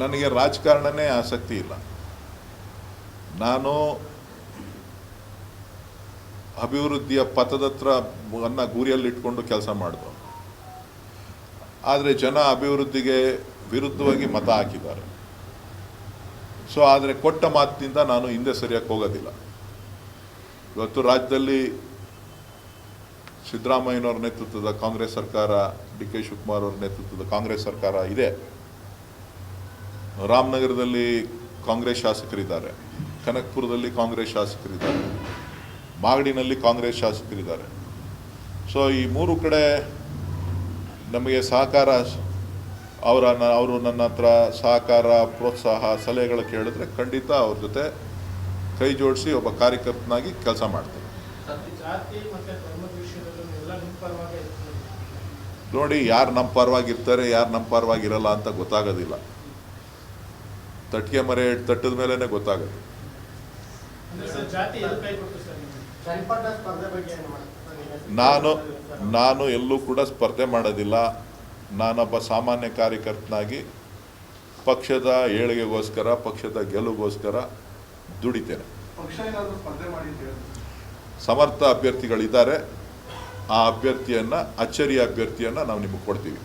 ನನಗೆ ರಾಜಕಾರಣನೇ ಆಸಕ್ತಿ ಇಲ್ಲ. ನಾನು ಅಭಿವೃದ್ಧಿಯ ಪಥದತ್ರ ಅನ್ನ ಗುರಿಯಲ್ಲಿಟ್ಕೊಂಡು ಕೆಲಸ ಮಾಡಿದ್ರು ಆದರೆ ಜನ ಅಭಿವೃದ್ಧಿಗೆ ವಿರುದ್ಧವಾಗಿ ಮತ ಹಾಕಿದ್ದಾರೆ. ಸೊ ಆದರೆ ಕೊಟ್ಟ ಮಾತಿನಿಂದ ನಾನು ಹಿಂದೆ ಸರಿಯಾಗಿ ಹೋಗೋದಿಲ್ಲ. ಇವತ್ತು ರಾಜ್ಯದಲ್ಲಿ ಸಿದ್ದರಾಮಯ್ಯನವ್ರ ನೇತೃತ್ವದ ಕಾಂಗ್ರೆಸ್ ಸರ್ಕಾರ, ಡಿ ಕೆ ಶಿವಕುಮಾರ್ ಅವರ ನೇತೃತ್ವದ ಕಾಂಗ್ರೆಸ್ ಸರ್ಕಾರ ಇದೆ. ರಾಮನಗರದಲ್ಲಿ ಕಾಂಗ್ರೆಸ್ ಶಾಸಕರಿದ್ದಾರೆ. ಕನಕಪುರದಲ್ಲಿ ಕಾಂಗ್ರೆಸ್ ಶಾಸಕರಿದ್ದಾರೆ. ಮಾಗಡಿನಲ್ಲಿ ಕಾಂಗ್ರೆಸ್ ಶಾಸಕರಿದ್ದಾರೆ. ಸೊ ಈ ಮೂರು ಕಡೆ ನಮಗೆ ಸಹಕಾರ, ಅವರ ಅವರು ನನ್ನ ಹತ್ರ ಸಹಕಾರ, ಪ್ರೋತ್ಸಾಹ, ಸಲಹೆಗಳು ಕೇಳಿದ್ರೆ ಖಂಡಿತ ಅವ್ರ ಜೊತೆ ಕೈ ಜೋಡಿಸಿ ಒಬ್ಬ ಕಾರ್ಯಕರ್ತನಾಗಿ ಕೆಲಸ ಮಾಡ್ತೀನಿ. ನೋಡಿ ಯಾರು ನಮ್ಮ ಪರವಾಗಿರ್ತಾರೆ ಯಾರು ನಮ್ಮ ಪರವಾಗಿರಲ್ಲ ಅಂತ ಗೊತ್ತಾಗೋದಿಲ್ಲ. ತಟ್ಟಿಗೆ ಮರೆ ತಟ್ಟದ ಮೇಲೇ ಗೊತ್ತಾಗುತ್ತೆ ಅಂದ್ರೆ ಸರ್ ಜಾತಿ ಎಲ್ಲಿ ಕೈ ಕೊಟ್ಟು ಸರ್ ನಿಮಗೆ? ಸ್ಪರ್ಧೆ ಬಗ್ಗೆ ಏನು ನಾನು ನಾನು ಎಲ್ಲೂ ಕೂಡ ಸ್ಪರ್ಧೆ ಮಾಡೋದಿಲ್ಲ. ನಾನೊಬ್ಬ ಸಾಮಾನ್ಯ ಕಾರ್ಯಕರ್ತನಾಗಿ ಪಕ್ಷದ ಏಳಿಗೆಗೋಸ್ಕರ ಪಕ್ಷದ ಗೆಲುವಿಗೋಸ್ಕರ ದುಡಿತೇನೆ. ಪಕ್ಷ ಏನಾದರೂ ಸ್ಪರ್ಧೆ ಮಾಡಿ ಅಂತ ಸಮರ್ಥ ಅಭ್ಯರ್ಥಿಗಳಿದ್ದಾರೆ. ಆ ಅಭ್ಯರ್ಥಿಯನ್ನು ಅಚ್ಚರಿಯ ಅಭ್ಯರ್ಥಿಯನ್ನು ನಾವು ನಿಮಗೆ ಕೊಡ್ತೀವಿ.